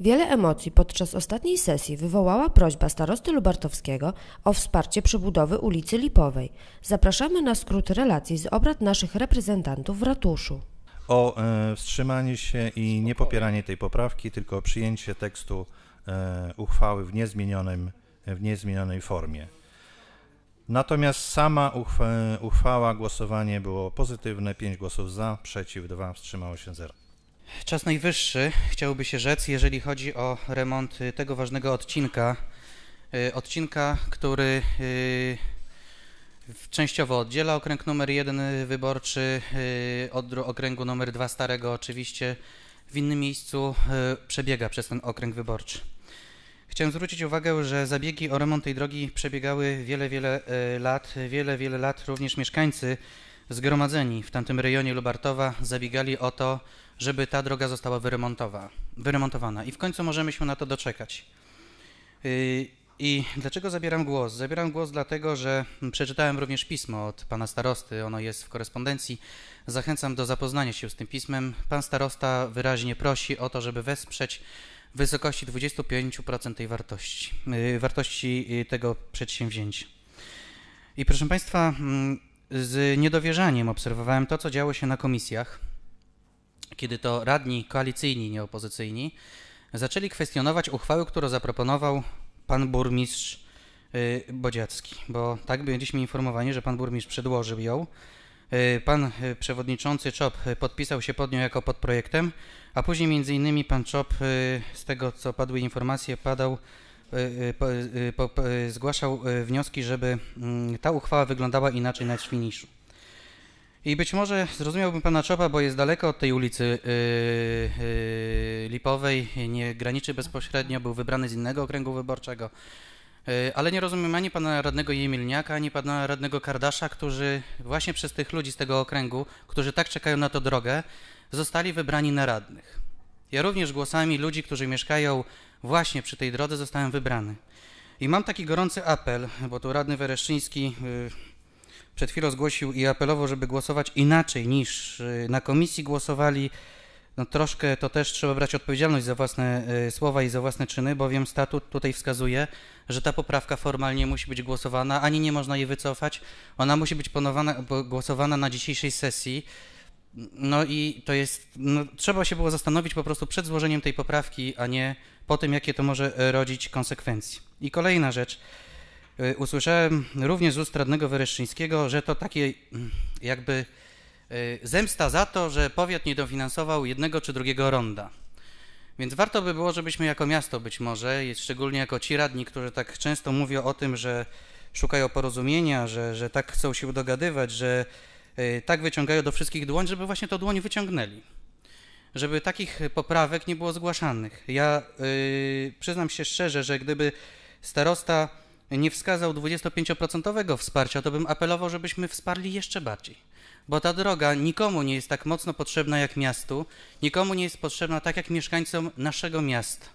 Wiele emocji podczas ostatniej sesji wywołała prośba starosty Lubartowskiego o wsparcie przebudowy ulicy Lipowej. Zapraszamy na skrót relacji z obrad naszych reprezentantów w ratuszu. o e, wstrzymanie się i niepopieranie tej poprawki, tylko przyjęcie tekstu e, uchwały w niezmienionym, w niezmienionej formie. Natomiast sama uchwa, uchwała, głosowanie było pozytywne, 5 głosów za, przeciw 2, wstrzymało się 0. Czas najwyższy, chciałoby się rzec, jeżeli chodzi o remont y, tego ważnego odcinka. y, Odcinka, który y, częściowo oddziela okręg numer 1 wyborczy od okręgu numer 2 starego oczywiście. W innym miejscu przebiega przez ten okręg wyborczy. Chciałem zwrócić uwagę, że zabiegi o remont tej drogi przebiegały wiele, wiele lat. Wiele, wiele lat również mieszkańcy zgromadzeni w tamtym rejonie Lubartowa zabiegali o to, żeby ta droga została wyremontowa, wyremontowana. I w końcu możemy się na to doczekać. Yy, I dlaczego zabieram głos? Zabieram głos dlatego, że przeczytałem również pismo od pana starosty, ono jest w korespondencji. Zachęcam do zapoznania się z tym pismem. Pan starosta wyraźnie prosi o to, żeby wesprzeć w wysokości 25% tej wartości, yy, wartości yy, tego przedsięwzięcia. I proszę Państwa, mm, z niedowierzaniem obserwowałem to, co działo się na komisjach kiedy to radni koalicyjni, nie opozycyjni, zaczęli kwestionować uchwałę, którą zaproponował pan burmistrz y, Bodziacki, bo tak byliśmy informowani, że pan burmistrz przedłożył ją. Y, Pan y, przewodniczący Czop podpisał się pod nią jako pod projektem, a później między innymi pan Czop, z tego co padły informacje, padał, po- po- zgłaszał wnioski, żeby mm, ta uchwała wyglądała inaczej na finiszu. I być może zrozumiałbym pana Czopa, bo jest daleko od tej ulicy yy, yy, Lipowej, nie graniczy bezpośrednio, był wybrany z innego okręgu wyborczego. Yy, ale nie rozumiem ani pana radnego Jemilniaka, ani pana radnego Kardasza, którzy właśnie przez tych ludzi z tego okręgu, którzy tak czekają na tę drogę, zostali wybrani na radnych. Ja również głosami ludzi, którzy mieszkają właśnie przy tej drodze, zostałem wybrany. I mam taki gorący apel, bo tu radny Wereszczyński yy, przed chwilą zgłosił i apelował, żeby głosować inaczej niż y, na komisji głosowali. No troszkę to też trzeba brać odpowiedzialność za własne y, słowa i za własne czyny, bowiem statut tutaj wskazuje, że ta poprawka formalnie musi być głosowana, ani nie można jej wycofać. Ona musi być ponowana, głosowana na dzisiejszej sesji. No i to jest, no, trzeba się było zastanowić po prostu przed złożeniem tej poprawki, a nie po tym, jakie to może e, rodzić konsekwencje. I kolejna rzecz. Y, Usłyszałem również z ust radnego Wereszczyńskiego, że to takie mm, jakby y, zemsta za to, że powiat nie dofinansował jednego czy drugiego ronda. Więc warto by było, żebyśmy jako miasto być może, szczególnie jako ci radni, którzy tak często mówią o tym, że szukają porozumienia, że, że tak chcą się dogadywać, że y, tak wyciągają do wszystkich dłoń, żeby właśnie to dłoń wyciągnęli. Żeby takich poprawek nie było zgłaszanych. Ja y, przyznam się szczerze, że gdyby starosta nie wskazał 25% wsparcia, to bym apelował, żebyśmy wsparli jeszcze bardziej. Bo ta droga nikomu nie jest tak mocno potrzebna jak miastu, nikomu nie jest potrzebna tak jak mieszkańcom naszego miasta,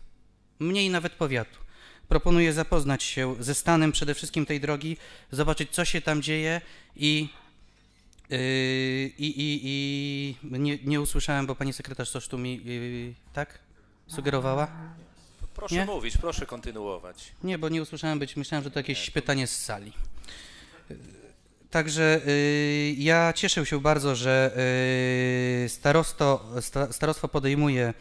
mniej nawet powiatu. Proponuję zapoznać się ze stanem przede wszystkim tej drogi, zobaczyć co się tam dzieje i yy, i, i, i nie, nie usłyszałem, bo pani sekretarz coś tu mi, yy, tak, sugerowała? Proszę Nie? mówić, proszę kontynuować. Nie, bo nie usłyszałem być, myślałem, że to jakieś pytanie z sali. Y, Także y, ja cieszę się bardzo, że y, starosto, sta, starostwo podejmuje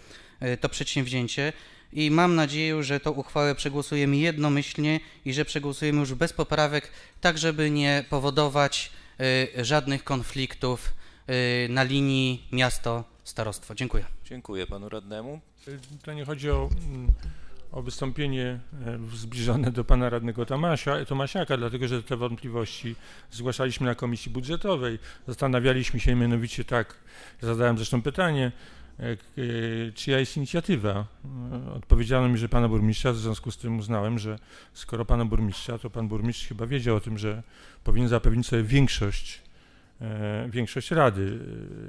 y, to przedsięwzięcie i mam nadzieję, że tą uchwałę przegłosujemy jednomyślnie i że przegłosujemy już bez poprawek, tak żeby nie powodować y, żadnych konfliktów y, na linii miasto-starostwo. Dziękuję. Dziękuję panu radnemu. To nie chodzi o, mm, o wystąpienie e, zbliżone do pana radnego Tomasia, Tomasiaka, dlatego że te wątpliwości zgłaszaliśmy na komisji budżetowej. Zastanawialiśmy się mianowicie tak, zadałem zresztą pytanie, e, e, czyja jest inicjatywa. Odpowiedziano mi, że pana burmistrza, w związku z tym uznałem, że skoro pana burmistrza, to pan burmistrz chyba wiedział o tym, że powinien zapewnić sobie większość, większość rady,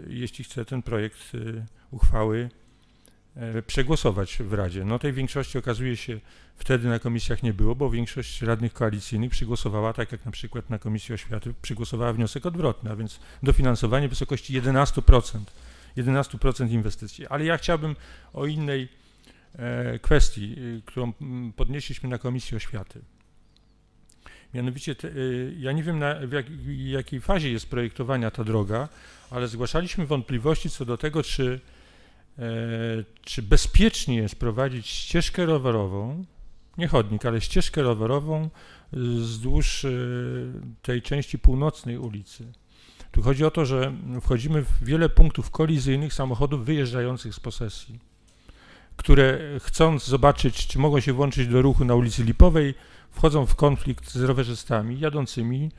jeśli chce ten projekt uchwały przegłosować w Radzie. No tej większości okazuje się wtedy na komisjach nie było, bo większość radnych koalicyjnych przygłosowała, tak jak na przykład na Komisji Oświaty, przygłosowała wniosek odwrotny, a więc dofinansowanie w wysokości 11%. 11% inwestycji. Ale ja chciałbym o innej e, kwestii, y, którą podnieśliśmy na Komisji Oświaty. Mianowicie, te, y, ja nie wiem na, w jak, jakiej fazie jest projektowania ta droga, ale zgłaszaliśmy wątpliwości co do tego, czy, e, czy bezpiecznie jest prowadzić ścieżkę rowerową, nie chodnik, ale ścieżkę rowerową wzdłuż y, tej części północnej ulicy. Tu chodzi o to, że wchodzimy w wiele punktów kolizyjnych samochodów wyjeżdżających z posesji, które chcąc zobaczyć, czy mogą się włączyć do ruchu na ulicy Lipowej, wchodzą w konflikt z rowerzystami jadącymi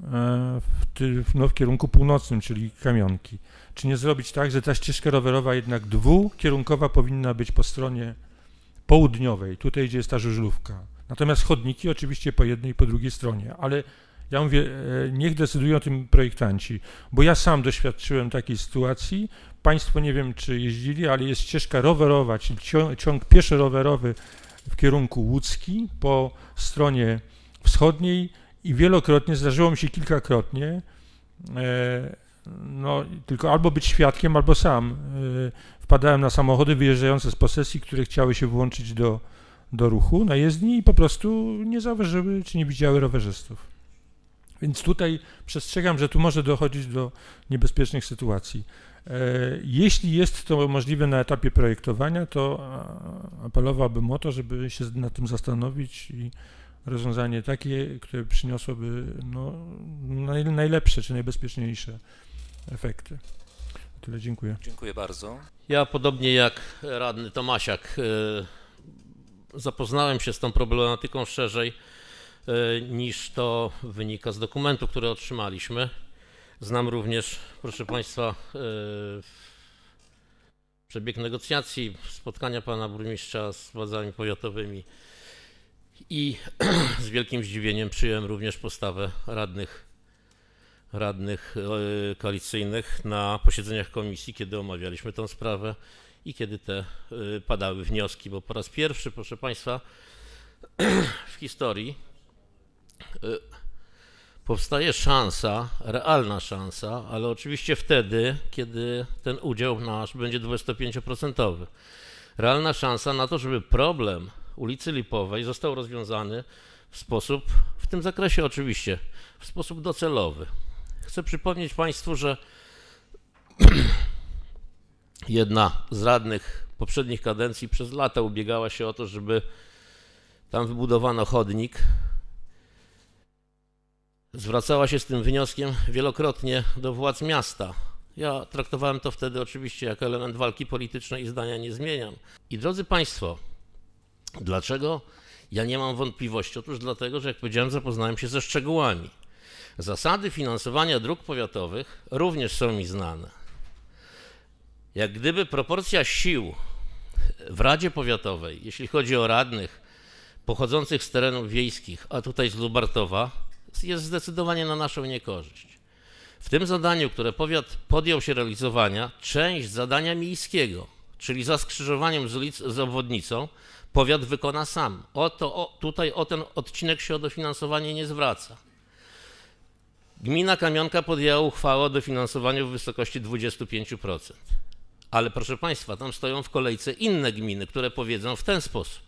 e, w, no, w kierunku północnym, czyli kamionki. Czy nie zrobić tak, że ta ścieżka rowerowa jednak dwukierunkowa powinna być po stronie południowej, tutaj gdzie jest ta żużlówka. Natomiast chodniki oczywiście po jednej i po drugiej stronie, ale ja mówię, e, niech decydują o tym projektanci, bo ja sam doświadczyłem takiej sytuacji. Państwo nie wiem, czy jeździli, ale jest ścieżka rowerowa, czyli ciąg, ciąg pieszy-rowerowy w kierunku łódzki po stronie wschodniej i wielokrotnie, zdarzyło mi się kilkakrotnie, e, no tylko albo być świadkiem, albo sam e, wpadałem na samochody wyjeżdżające z posesji, które chciały się włączyć do, do ruchu na jezdni i po prostu nie zauważyły czy nie widziały rowerzystów. Więc tutaj przestrzegam, że tu może dochodzić do niebezpiecznych sytuacji. E, Jeśli jest to możliwe na etapie projektowania, to apelowałbym o to, żeby się nad tym zastanowić i rozwiązanie takie, które przyniosłoby no, naj, najlepsze czy najbezpieczniejsze efekty. Tyle dziękuję. Dziękuję bardzo. Ja podobnie jak radny Tomasiak e, zapoznałem się z tą problematyką szerzej e, niż to wynika z dokumentu, który otrzymaliśmy. Znam również, proszę Państwa, e, przebieg negocjacji, spotkania pana burmistrza z władzami powiatowymi i z wielkim zdziwieniem przyjąłem również postawę radnych radnych e, koalicyjnych na posiedzeniach komisji, kiedy omawialiśmy tę sprawę i kiedy te e, padały wnioski, bo po raz pierwszy, proszę Państwa, w historii e, powstaje szansa, realna szansa, ale oczywiście wtedy, kiedy ten udział nasz będzie 25%. Realna szansa na to, żeby problem ulicy Lipowej został rozwiązany w sposób, w tym zakresie oczywiście, w sposób docelowy. Chcę przypomnieć Państwu, że jedna z radnych poprzednich kadencji przez lata ubiegała się o to, żeby tam wybudowano chodnik. Zwracała się z tym wnioskiem wielokrotnie do władz miasta. Ja traktowałem to wtedy oczywiście jako element walki politycznej i zdania nie zmieniam. I drodzy Państwo, dlaczego ja nie mam wątpliwości? Otóż dlatego, że jak powiedziałem, zapoznałem się ze szczegółami. Zasady finansowania dróg powiatowych również są mi znane. Jak gdyby proporcja sił w Radzie Powiatowej, jeśli chodzi o radnych pochodzących z terenów wiejskich, a tutaj z Lubartowa, jest zdecydowanie na naszą niekorzyść. W tym zadaniu, które powiat podjął się realizowania, część zadania miejskiego, czyli za skrzyżowaniem z, ulic, z obwodnicą, powiat wykona sam. O to, o, tutaj o ten odcinek się o dofinansowanie nie zwraca. Gmina Kamionka podjęła uchwałę o dofinansowaniu w wysokości 25%. Ale proszę Państwa, tam stoją w kolejce inne gminy, które powiedzą w ten sposób,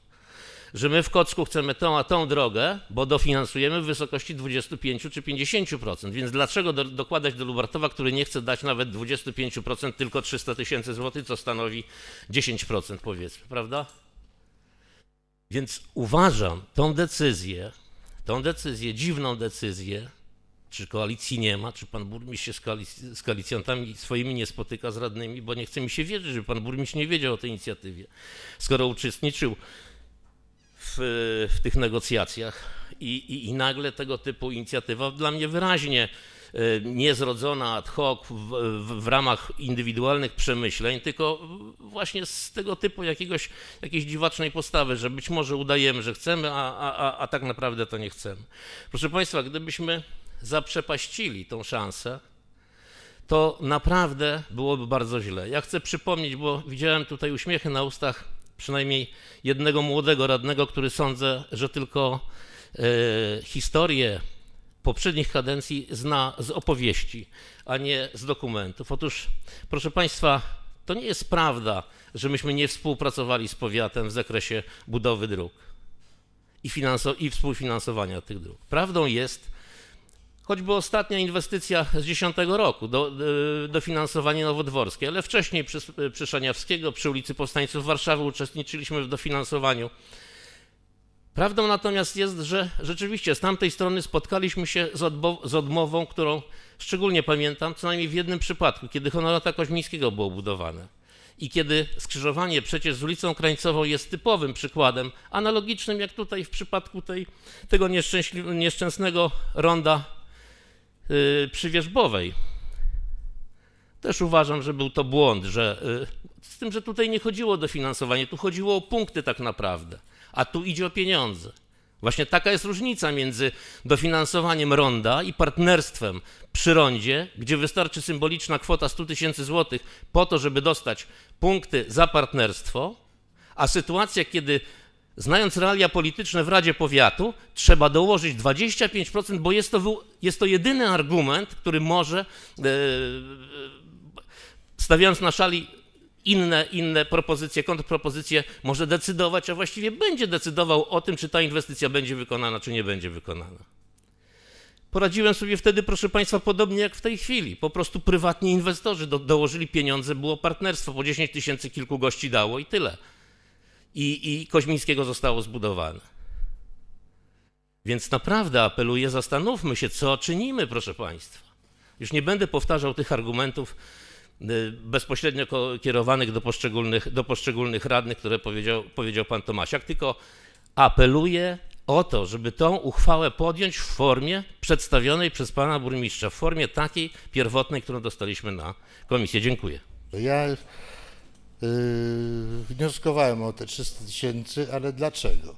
że my w Kocku chcemy tą a tą drogę, bo dofinansujemy w wysokości 25 czy 50%. Więc dlaczego do, dokładać do Lubartowa, który nie chce dać nawet 25%, tylko 300 tysięcy złotych, co stanowi 10% powiedzmy, prawda? Więc uważam tą decyzję, tą decyzję, dziwną decyzję, czy koalicji nie ma, czy pan burmistrz się z, koalic- z koalicjantami swoimi nie spotyka z radnymi, bo nie chce mi się wierzyć, że pan burmistrz nie wiedział o tej inicjatywie, skoro uczestniczył w, w tych negocjacjach i, i, i nagle tego typu inicjatywa dla mnie wyraźnie e, niezrodzona ad hoc w, w, w ramach indywidualnych przemyśleń, tylko właśnie z tego typu jakiegoś, jakiejś dziwacznej postawy, że być może udajemy, że chcemy, a, a, a, a tak naprawdę to nie chcemy. Proszę Państwa, gdybyśmy zaprzepaścili tą szansę, to naprawdę byłoby bardzo źle. Ja chcę przypomnieć, bo widziałem tutaj uśmiechy na ustach przynajmniej jednego młodego radnego, który sądzę, że tylko e, historię poprzednich kadencji zna z opowieści, a nie z dokumentów. Otóż, proszę Państwa, To nie jest prawda, że myśmy nie współpracowali z powiatem w zakresie budowy dróg i, finanso- i współfinansowania tych dróg. Prawdą jest, choćby ostatnia inwestycja z 10 roku, do, do, dofinansowanie nowodworskie, ale wcześniej przy, przy Szaniawskiego, przy ulicy Powstańców Warszawy uczestniczyliśmy w dofinansowaniu. Prawdą natomiast jest, że rzeczywiście z tamtej strony spotkaliśmy się z, z odmową, którą szczególnie pamiętam, co najmniej w jednym przypadku, kiedy Honorata Koźmińskiego było budowane. I kiedy skrzyżowanie przecież z ulicą Krańcową jest typowym przykładem, analogicznym jak tutaj w przypadku tej, tego nieszczęsnego ronda yy, przywierzbowej. Też uważam, że był to błąd, że yy, z tym, że tutaj nie chodziło o dofinansowanie, tu chodziło o punkty tak naprawdę, a tu idzie o pieniądze. Właśnie taka jest różnica między dofinansowaniem ronda i partnerstwem przy rondzie, gdzie wystarczy symboliczna kwota 100 tysięcy złotych po to, żeby dostać punkty za partnerstwo, a sytuacja, kiedy znając realia polityczne w Radzie Powiatu, trzeba dołożyć 25%, bo jest to, jest to jedyny argument, który może, e, stawiając na szali inne, inne propozycje, kontrpropozycje, może decydować, a właściwie będzie decydował o tym, czy ta inwestycja będzie wykonana, czy nie będzie wykonana. Poradziłem sobie wtedy, proszę Państwa, podobnie jak w tej chwili. Po prostu prywatni inwestorzy do, dołożyli pieniądze, było partnerstwo, po 10 tysięcy kilku gości dało i tyle. I, I Koźmińskiego zostało zbudowane. Więc naprawdę apeluję, zastanówmy się, co czynimy, proszę Państwa. Już nie będę powtarzał tych argumentów y, bezpośrednio kierowanych do poszczególnych, do poszczególnych radnych, które powiedział, powiedział pan Tomasiak, tylko apeluję o to, żeby tą uchwałę podjąć w formie przedstawionej przez pana burmistrza, w formie takiej pierwotnej, którą dostaliśmy na komisję. Dziękuję. Ja wnioskowałem o te 300 tysięcy, ale dlaczego?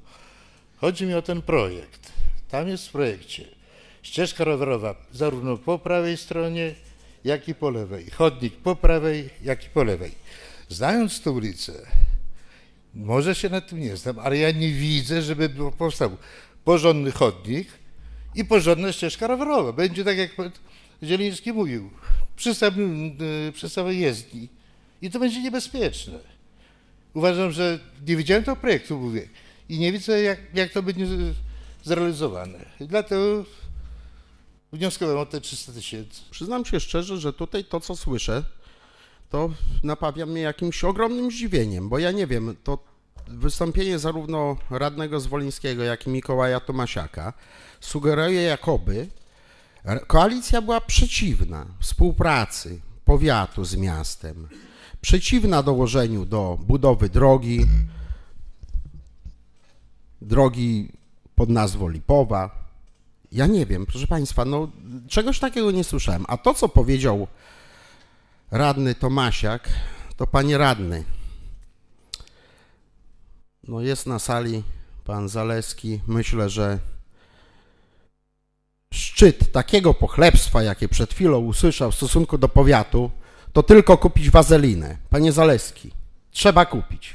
Chodzi mi o ten projekt. Tam jest w projekcie ścieżka rowerowa zarówno po prawej stronie, jak i po lewej. Chodnik po prawej, jak i po lewej. Znając tę ulicę, może się na tym nie znam, ale ja nie widzę, żeby powstał porządny chodnik i porządna ścieżka rowerowa. Będzie tak, jak Zieliński mówił, przy, y, przy samej jezdni. I to będzie niebezpieczne. Uważam, że nie widziałem tego projektu, mówię, i nie widzę, jak, jak to będzie zrealizowane. Dlatego wnioskowałem o te 300 tysięcy. Przyznam się szczerze, że tutaj to, co słyszę, to napawia mnie jakimś ogromnym zdziwieniem, bo ja nie wiem, to wystąpienie zarówno radnego Zwolińskiego, jak i Mikołaja Tomasiaka sugeruje, jakoby koalicja była przeciwna współpracy powiatu z miastem, przeciwna dołożeniu do budowy drogi, drogi pod nazwą Lipowa, ja nie wiem, proszę Państwa, no czegoś takiego nie słyszałem. A to, co powiedział radny Tomasiak, to panie radny, no jest na sali pan Zaleski, myślę, że szczyt takiego pochlebstwa, jakie przed chwilą usłyszał w stosunku do powiatu, to tylko kupić wazelinę. Panie Zaleski, trzeba kupić.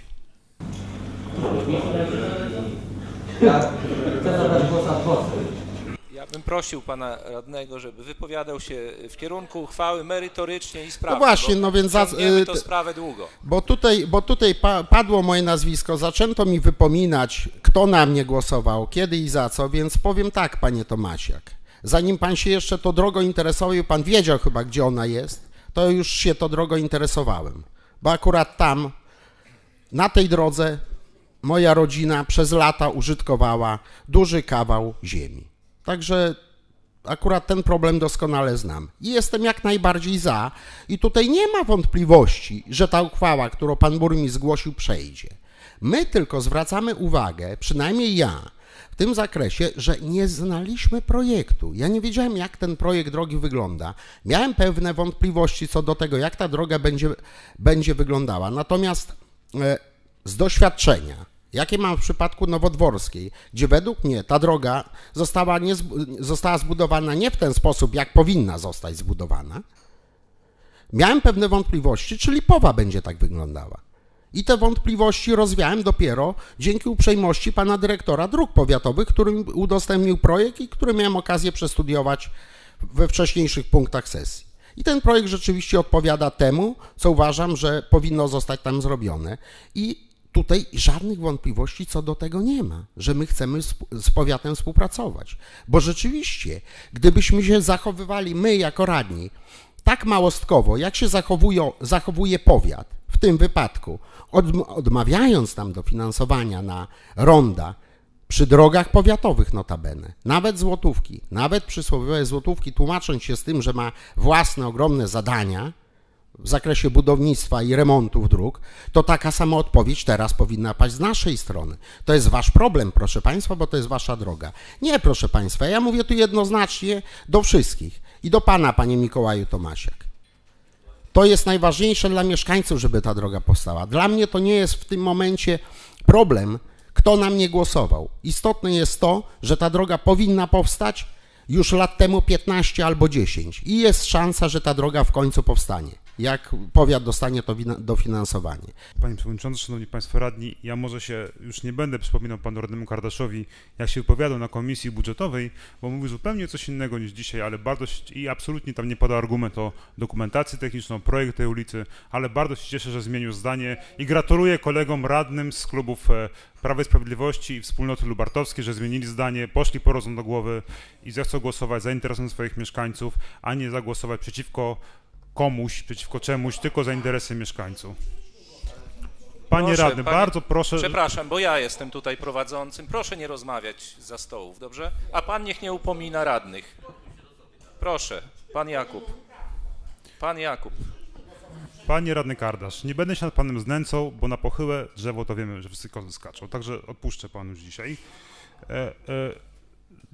Ja bym prosił pana radnego, żeby wypowiadał się w kierunku uchwały merytorycznie i sprawnie. No właśnie, no więc za- y, to sprawę długo. Bo tutaj, bo tutaj pa, padło moje nazwisko, zaczęto mi wypominać, kto na mnie głosował, kiedy i za co, więc powiem tak, panie Tomasiak. Zanim pan się jeszcze to drogo interesował, pan wiedział chyba, gdzie ona jest, to już się to drogo interesowałem. Bo akurat tam, na tej drodze, moja rodzina przez lata użytkowała duży kawał ziemi. Także akurat ten problem doskonale znam. I jestem jak najbardziej za. I tutaj nie ma wątpliwości, że ta uchwała, którą pan burmistrz zgłosił, przejdzie. My tylko zwracamy uwagę, przynajmniej ja, w tym zakresie, że nie znaliśmy projektu. Ja nie wiedziałem, jak ten projekt drogi wygląda. Miałem pewne wątpliwości co do tego, jak ta droga będzie, będzie wyglądała. Natomiast e, z doświadczenia, jakie mam w przypadku Nowodworskiej, gdzie według mnie ta droga została, nie, została zbudowana nie w ten sposób, jak powinna zostać zbudowana, miałem pewne wątpliwości, czy Lipowa będzie tak wyglądała. I te wątpliwości rozwiałem dopiero dzięki uprzejmości pana dyrektora dróg powiatowych, który udostępnił projekt i który miałem okazję przestudiować we wcześniejszych punktach sesji. I ten projekt rzeczywiście odpowiada temu, co uważam, że powinno zostać tam zrobione. I tutaj żadnych wątpliwości co do tego nie ma, że my chcemy z powiatem współpracować. Bo rzeczywiście, gdybyśmy się zachowywali my jako radni tak małostkowo, jak się zachowują, zachowuje powiat w tym wypadku, odm- odmawiając nam dofinansowania na ronda, przy drogach powiatowych notabene, nawet złotówki, nawet przysłowiowe złotówki, tłumacząc się z tym, że ma własne ogromne zadania w zakresie budownictwa i remontów dróg, to taka sama odpowiedź teraz powinna paść z naszej strony. To jest wasz problem, proszę państwa, bo to jest wasza droga. Nie, proszę państwa, ja mówię tu jednoznacznie do wszystkich i do pana, panie Mikołaju Tomasiak. To jest najważniejsze dla mieszkańców, żeby ta droga powstała. Dla mnie to nie jest w tym momencie problem, kto na mnie głosował. Istotne jest to, że ta droga powinna powstać już lat temu 15 albo 10 i jest szansa, że ta droga w końcu powstanie, jak powiat dostanie to dofinansowanie. Panie Przewodniczący, Szanowni Państwo Radni, ja może się już nie będę przypominał Panu Radnemu Kardaszowi, jak się wypowiadał na Komisji Budżetowej, bo mówił zupełnie coś innego niż dzisiaj, ale bardzo i absolutnie tam nie podał argument o dokumentacji techniczną, projekt tej ulicy, ale bardzo się cieszę, że zmienił zdanie i gratuluję kolegom radnym z klubów e, Prawa i Sprawiedliwości i Wspólnoty Lubartowskiej, że zmienili zdanie, poszli po rozum do głowy i zechcą głosować za interesem swoich mieszkańców, a nie zagłosować przeciwko komuś, przeciwko czemuś, tylko za interesy mieszkańców. Panie Proszę, radny, panie- bardzo proszę. Przepraszam, bo ja jestem tutaj prowadzącym. Proszę nie rozmawiać za stołów, dobrze? A pan niech nie upomina radnych. Proszę, pan Jakub. Pan Jakub. Panie radny Kardasz, nie będę się nad panem znęcał, bo na pochyłe drzewo to wiemy, że wszyscy kozy skaczą, także odpuszczę panu już dzisiaj. E, e,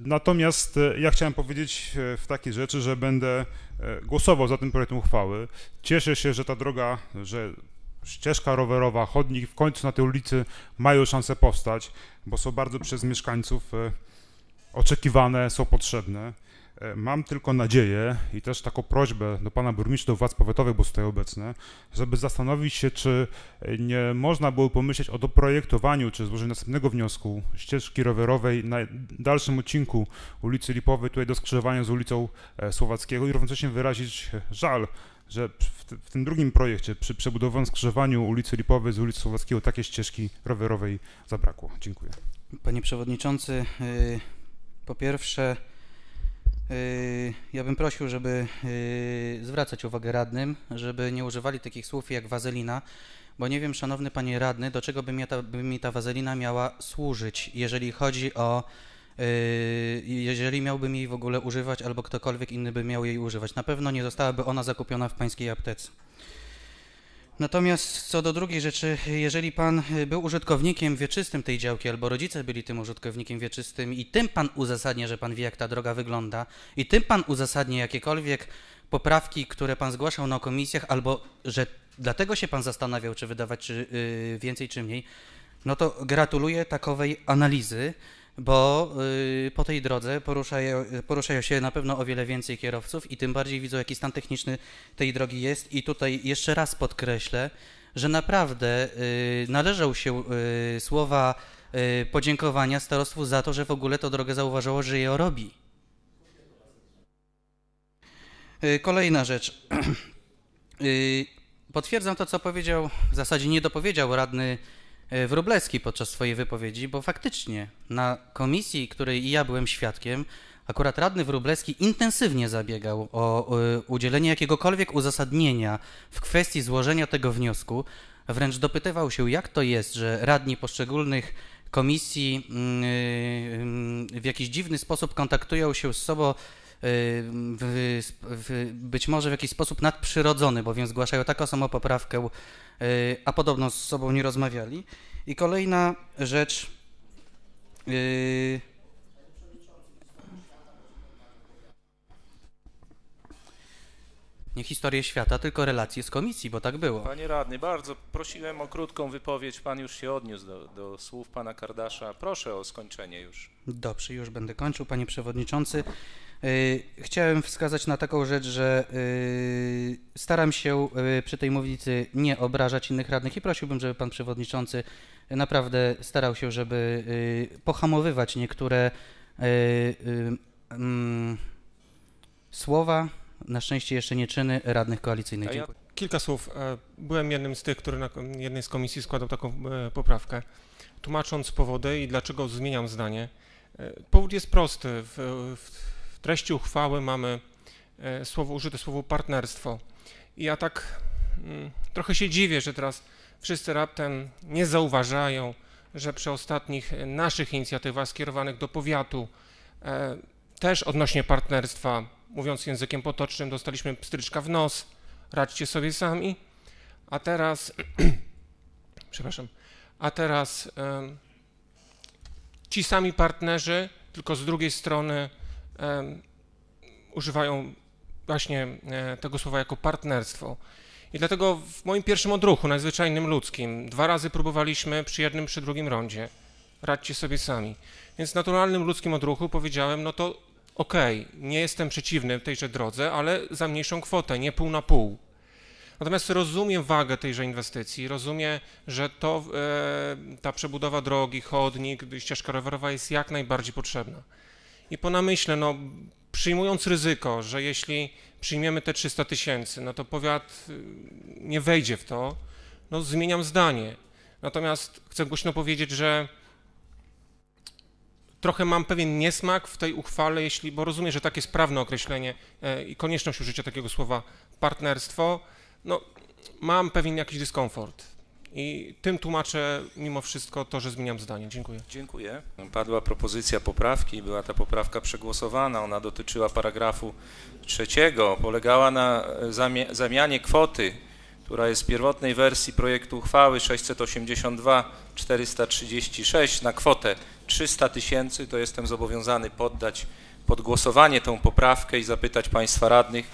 natomiast e, ja chciałem powiedzieć e, w takiej rzeczy, że będę e, głosował za tym projektem uchwały. Cieszę się, że ta droga, że ścieżka rowerowa, chodnik w końcu na tej ulicy mają szansę powstać, bo są bardzo przez mieszkańców oczekiwane, są potrzebne. E, Mam tylko nadzieję i też taką prośbę do pana burmistrza, do władz powiatowych, bo są tutaj obecne, żeby zastanowić się, czy e, nie można było pomyśleć o doprojektowaniu, czy złożeniu następnego wniosku ścieżki rowerowej na dalszym odcinku ulicy Lipowej, tutaj do skrzyżowania z ulicą e, Słowackiego i równocześnie wyrazić żal, że w, tym drugim projekcie, przy przebudowanym skrzyżowaniu ulicy Lipowej z ulicy Słowackiego, takiej ścieżki rowerowej zabrakło. Dziękuję. Panie Przewodniczący, y, po pierwsze, ja bym prosił, żeby y, zwracać uwagę radnym, żeby nie używali takich słów jak wazelina, bo nie wiem, szanowny panie radny, do czego by mi ta, by mi ta wazelina miała służyć, jeżeli chodzi o. y, Jeżeli miałbym jej w ogóle używać, albo ktokolwiek inny by miał jej używać. Na pewno nie zostałaby ona zakupiona w pańskiej aptece. Natomiast co do drugiej rzeczy, jeżeli pan y, był użytkownikiem wieczystym tej działki, albo rodzice byli tym użytkownikiem wieczystym i tym pan uzasadnia, że pan wie, jak ta droga wygląda, i tym pan uzasadnia jakiekolwiek poprawki, które pan zgłaszał na komisjach, albo że dlatego się pan zastanawiał, czy wydawać czy, y, więcej, czy mniej, no to gratuluję takowej analizy, bo y, po tej drodze poruszają, poruszają się na pewno o wiele więcej kierowców i tym bardziej widzą, jaki stan techniczny tej drogi jest. I tutaj jeszcze raz podkreślę, że naprawdę y, należą się y, słowa y, podziękowania starostwu za to, że w ogóle tę drogę zauważyło, że je robi. Y, Kolejna rzecz. Y, Potwierdzam to, co powiedział, w zasadzie nie dopowiedział radny Wróblewski podczas swojej wypowiedzi, bo faktycznie na komisji, której ja byłem świadkiem, akurat radny Wróblewski intensywnie zabiegał o udzielenie jakiegokolwiek uzasadnienia w kwestii złożenia tego wniosku. Wręcz dopytywał się, jak to jest, że radni poszczególnych komisji mm, y, mm, w jakiś dziwny sposób kontaktują się z sobą w, w, być może w jakiś sposób nadprzyrodzony, bowiem zgłaszają taką samą poprawkę, y, a podobno z sobą nie rozmawiali. I kolejna rzecz. y, Nie historię świata, tylko relacje z komisji, bo tak było. Panie radny, bardzo prosiłem o krótką wypowiedź. Pan już się odniósł do, do słów pana Kardasza. Proszę o skończenie już. Dobrze, już będę kończył, panie przewodniczący. Yy, Chciałem wskazać na taką rzecz, że yy, staram się yy, przy tej mównicy nie obrażać innych radnych i prosiłbym, żeby pan przewodniczący naprawdę starał się, żeby pohamowywać niektóre mm, słowa, na szczęście jeszcze nie czyny radnych koalicyjnych. Ja-. Kilka słów. E, Byłem jednym z tych, który na jednej z komisji składał taką e, poprawkę, tłumacząc powody i dlaczego zmieniam zdanie. E, Powód jest prosty. W, w treści uchwały mamy e, słowo, użyte słowo partnerstwo. I ja tak mm, trochę się dziwię, że teraz wszyscy raptem nie zauważają, że przy ostatnich e, naszych inicjatywach skierowanych do powiatu, e, też odnośnie partnerstwa, mówiąc językiem potocznym, dostaliśmy pstryczka w nos, radźcie sobie sami. A teraz, przepraszam, a teraz ci sami partnerzy, tylko z drugiej strony używają właśnie e, tego słowa jako partnerstwo. I dlatego w moim pierwszym odruchu, najzwyczajnym ludzkim, dwa razy próbowaliśmy przy jednym, przy drugim rondzie. Radźcie sobie sami. Więc w naturalnym ludzkim odruchu powiedziałem, no to okej, nie jestem przeciwny tejże drodze, ale za mniejszą kwotę, nie pół na pół. Natomiast rozumiem wagę tejże inwestycji, rozumiem, że to, e, ta przebudowa drogi, chodnik, ścieżka rowerowa jest jak najbardziej potrzebna. I po namyśle, no, przyjmując ryzyko, że jeśli przyjmiemy te 300 tysięcy, no to powiat y, nie wejdzie w to, no zmieniam zdanie. Natomiast chcę głośno powiedzieć, że trochę mam pewien niesmak w tej uchwale, jeśli, bo rozumiem, że takie jest prawne określenie e, i konieczność użycia takiego słowa partnerstwo, no mam pewien jakiś dyskomfort. I tym tłumaczę mimo wszystko to, że zmieniam zdanie. Dziękuję. Dziękuję. Padła propozycja poprawki, była ta poprawka przegłosowana. Ona dotyczyła paragrafu trzeciego. Polegała na e, zamianie kwoty, która jest w pierwotnej wersji projektu uchwały 682 436 na kwotę 300 tysięcy. To jestem zobowiązany poddać pod głosowanie tą poprawkę i zapytać Państwa radnych,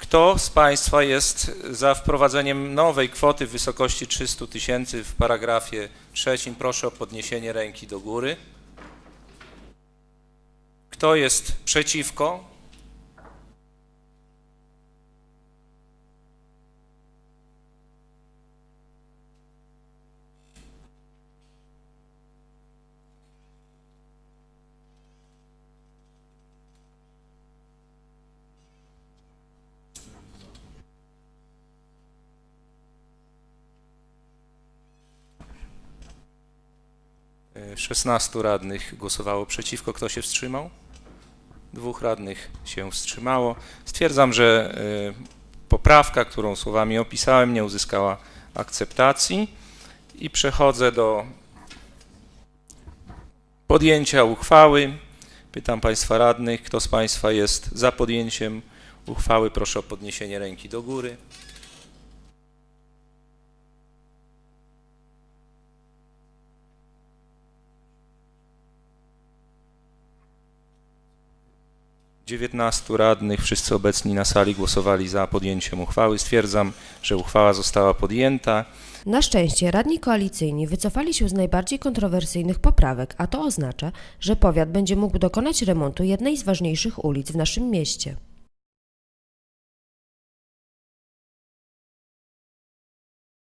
kto z Państwa jest za wprowadzeniem nowej kwoty w wysokości 300 tysięcy w paragrafie trzecim? Proszę o podniesienie ręki do góry. Kto jest przeciwko? E, 16 radnych głosowało przeciwko. Kto się wstrzymał? Dwóch radnych się wstrzymało. Stwierdzam, że e, poprawka, którą słowami opisałem, nie uzyskała akceptacji i przechodzę do podjęcia uchwały. Pytam Państwa radnych, kto z Państwa jest za podjęciem uchwały? Proszę o podniesienie ręki do góry. Dziewiętnastu radnych, wszyscy obecni na sali głosowali za podjęciem uchwały. Stwierdzam, że uchwała została podjęta. Na szczęście radni koalicyjni wycofali się z najbardziej kontrowersyjnych poprawek, a to oznacza, że powiat będzie mógł dokonać remontu jednej z ważniejszych ulic w naszym mieście.